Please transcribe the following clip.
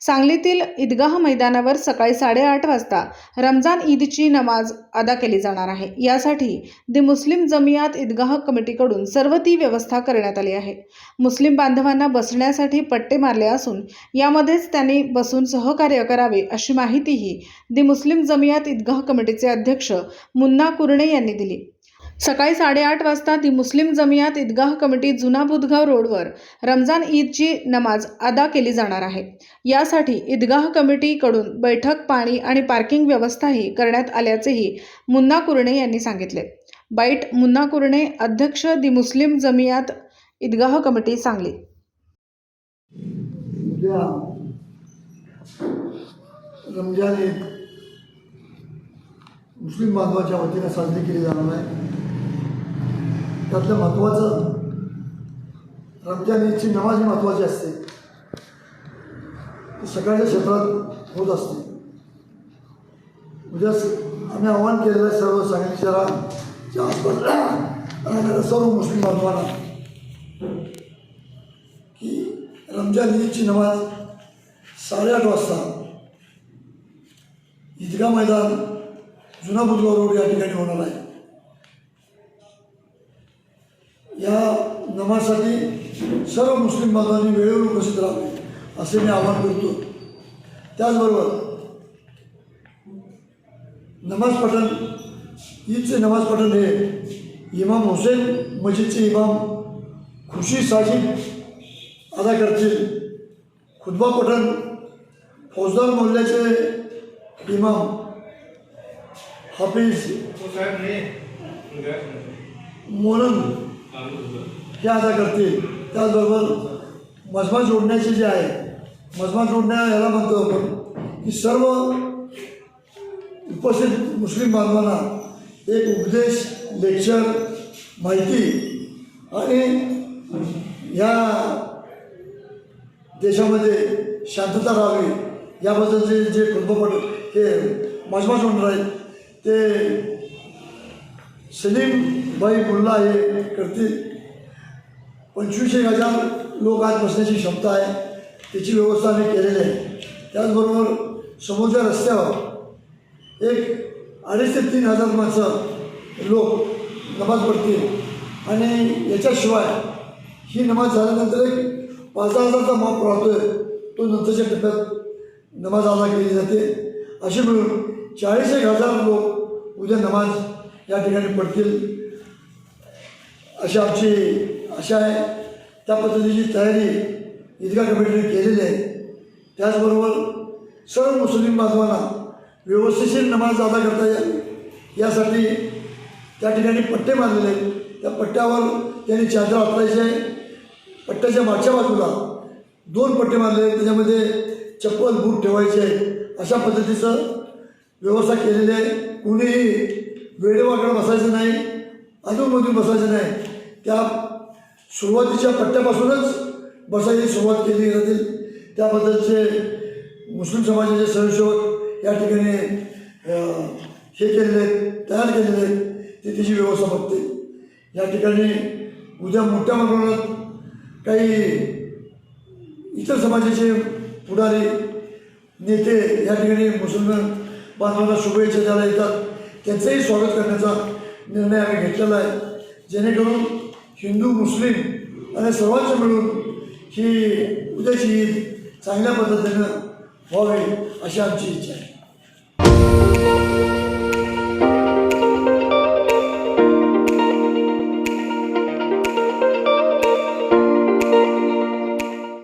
सांगलीतील ईदगाह मैदानावर सकाळी साडेआठ वाजता रमजान ईदची नमाज अदा केली जाणार आहे. यासाठी दि मुस्लिम जमियात ईदगाह कमिटीकडून सर्व ती व्यवस्था करण्यात आली आहे. मुस्लिम बांधवांना बसण्यासाठी पट्टे मारले असून यामध्येच त्यांनी बसून सहकार्य करावे अशी माहितीही दि मुस्लिम जमियात ईदगाह कमिटीचे अध्यक्ष मुन्ना कुरणे यांनी दिली. सकाळी साडेआठ वाजता दी मुस्लिम जमियात ईदगाह कमिटी जुना बुधगाव रोडवर रमजान ईदची नमाज अदा केली जाणार आहे. यासाठी ईदगाह कमिटीकडून बैठक पाणी आणि पार्किंग व्यवस्थाही करण्यात आल्याचेही मुन्ना कुरणे यांनी सांगितले. बाईट मुन्ना कुरणे अध्यक्ष the Muslim Jamiat Idgah committee Sangli. Ramzan Eid मुस्लिम बांधवाच्या वतीनं साजरी केली जाणार आहे. त्यातलं महत्त्वाचं रमजान ईदची नमाज ही महत्त्वाची असते. ती सकाळच्या क्षेत्रात होत असते. उद्या आम्ही आव्हान केलेलं आहे सर्व सांगली शहराच्या आसपास सर्व मुस्लिम बांधवांना की रमजान ईदची नमाज साडेआठ वाजता ईदगा मैदान जुना बुधगाव रोड या ठिकाणी होणार आहे. या नमाजसाठी सर्व मुस्लिम बांधवांनी वेळेवर उपस्थित राहावे असे मी आवाहन करतो. त्याचबरोबर नमाज पठण ईदचे नमाज पठण हे इमाम हुसेन मस्जिदचे इमाम खुशी साजिद अदा करतील. खुतबा पठण फौजदार मोहल्ल्याचे इमाम हाफिज मोनन हे अदा करतील. त्याचबरोबर मजमा जोडण्याचे जे आहे मजमा जोडण्या याला म्हणतो आपण की सर्व उपस्थित मुस्लिम बांधवांना एक उपदेश लेक्चर माहिती आणि या देशामध्ये शांतता राहावी याबद्दलचे जे कुटुंबपट हे मजमा जोडणार आहेत ते सलीम भाई मुल्ला हे करतील. पंचवीस एक हजार लोक आज बसण्याची क्षमता आहे. त्याची व्यवस्था आम्ही केलेली आहे. त्याचबरोबर समोरच्या रस्त्यावर एक अडीच ते तीन हजार माणसं लोक नमाज पडतील. आणि याच्याशिवाय ही नमाज झाल्यानंतर एक पाच दहा हजारचा माप राहतोय. तो नंतरच्या टप्प्यात नमाज अदा केली जाते. असे मिळून चाळीस एक हजार लोक उद्या नमाज या ठिकाणी पडतील. अशी आमची आशा आहे. त्या पद्धतीची तयारी ईदगा कमिटीने केलेली आहे. त्याचबरोबर सर्व मुस्लिम बांधवांना व्यवस्थिशीर नमाज अदा करता येईल यासाठी त्या ठिकाणी पट्टे मारलेले आहेत. त्या पट्ट्यावर त्यांनी चादर वापरायची आहे. पट्ट्याच्या मागच्या बाजूला दोन पट्टे मारले आहेत. त्याच्यामध्ये चप्पल बूट ठेवायचे आहे अशा पद्धतीचं व्यवस्था केलेली आहे. कुणीही वेळेवाकडं बसायचं नाही अधूनमधून बसायचं नाही. त्या सुरुवातीच्या पट्ट्यापासूनच बसायची सुरुवात केली जातील त्याबद्दलचे मुस्लिम समाजाचे स्वयंसेवक या ठिकाणी हे केलेले आहेत तयार केलेले आहेत. ते तिची व्यवस्था बघते. या ठिकाणी उद्या मोठ्या प्रमाणात काही इतर समाजाचे पुढारी नेते या ठिकाणी मुसलमान बांधवांना शुभेच्छा द्यायला येतात. त्यांचंही स्वागत करण्याचा निर्णय आम्ही घेतलेला आहे. जेणेकरून हिंदू मुस्लिम आणि सर्वांचं मिळून ही उद्याची ईद चांगल्या पद्धतीनं व्हावी अशी आमची इच्छा आहे.